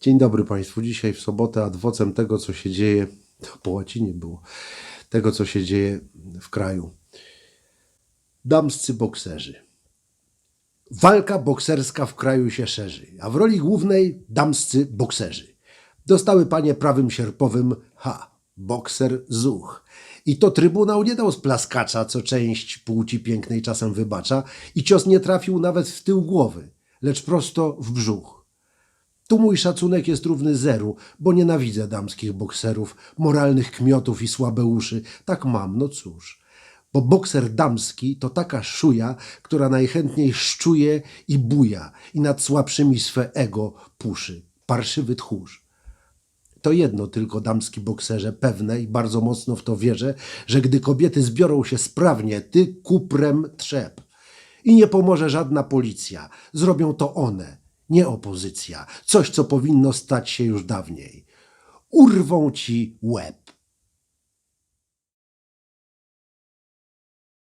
Dzień dobry Państwu. Dzisiaj w sobotę adwocem tego, co się dzieje, to po łacinie było, tego, co się dzieje w kraju. Damscy bokserzy. Walka bokserska w kraju się szerzy, a w roli głównej damscy bokserzy. Dostały panie prawym sierpowym ha, bokser zuch. I to Trybunał nie dał z co część płci pięknej czasem wybacza, i cios nie trafił nawet w tył głowy, lecz prosto w brzuch. Tu mój szacunek jest równy zeru, bo nienawidzę damskich bokserów, moralnych kmiotów i słabe uszy. Tak mam, no cóż. Bo bokser damski to taka szuja, która najchętniej szczuje i buja i nad słabszymi swe ego puszy. Parszywy tchórz. To jedno tylko damski bokserze pewne i bardzo mocno w to wierzę, że gdy kobiety zbiorą się sprawnie, ty kuprem trzep. I nie pomoże żadna policja. Zrobią to one, nie opozycja. Coś, co powinno stać się już dawniej. Urwą ci łeb.